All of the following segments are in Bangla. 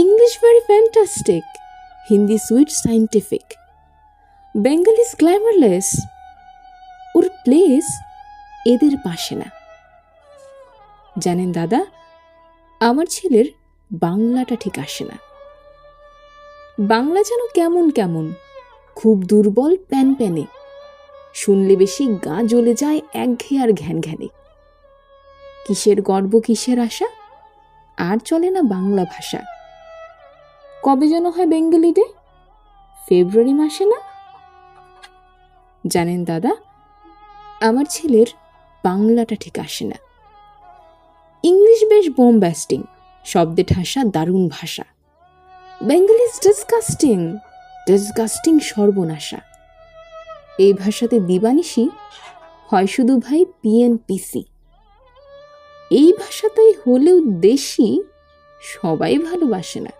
English very fantastic Hindi sweet scientific Bengalis glamourless or place এদের পাশে না জানেন দাদা, আমার ছেলের বাংলাটা ঠিক আসে না। বাংলা যেন কেমন কেমন, খুব দুর্বল প্যান প্যানে। শুনলে বেশি গা জ্বলে যায় একঘেয়ে আর ঘ্যান ঘ্যানে। কিসের গর্ব, কিসের আশা? আর চলে না বাংলা ভাষা। কবে যেন হয় বেঙ্গলি ডে? ফেব্রুয়ারি মাসে না? জানেন দাদা, আমার ছেলের বাংলাটা ঠিক আসে না। ইংলিশ বেশ বোম ব্যাস্টিং, শব্দে ঠাসা দারুণ ভাষা। বেঙ্গলি ইজ ডিসকাস্টিং ডিসগাস্টিং সর্বনাশা। এই ভাষাতে দিবানিশি হয় শুধু ভাই পিএনপিসি। এই ভাষাতেই হলেও দেশি সবাই ভালোবাসে না।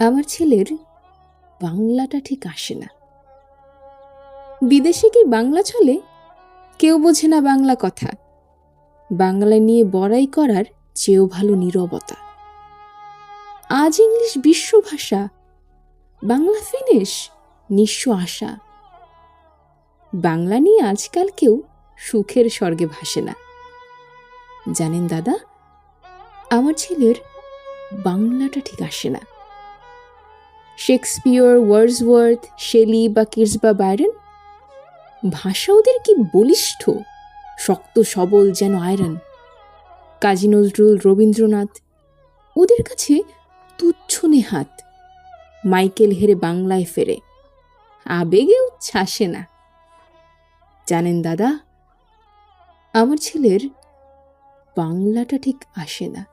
আমার ছেলের বাংলাটা ঠিক আসে না। বিদেশে কি বাংলা চলে? কেউ বোঝে না বাংলা কথা। বাংলা নিয়ে বড়াই করার চেয়েও ভালো নীরবতা। আজ ইংলিশ বিশ্বভাষা বাংলা ফিনিশ নিঃস্ব আশা। বাংলা নিয়ে আজকাল কেউ সুখের স্বর্গে ভাসে না। জানেন দাদা, আমার ছেলের বাংলাটা ঠিক আসে না। শেক্সপিয়র, ওয়ার্ডসওয়ার্থ, শেলি বা কির্স বা ভাষা ওদের কি বলিষ্ঠ? শক্ত, সবল যেন আয়রন। কাজী নজরুল রবীন্দ্রনাথ, ওদের কাছে তুচ্ছ নেহাত। মাইকেল হেরে বাংলায় ফেরে। আবেগে উচ্ছ্বাসে না। জানেন দাদা, আমার ছেলের বাংলাটা ঠিক আসে না।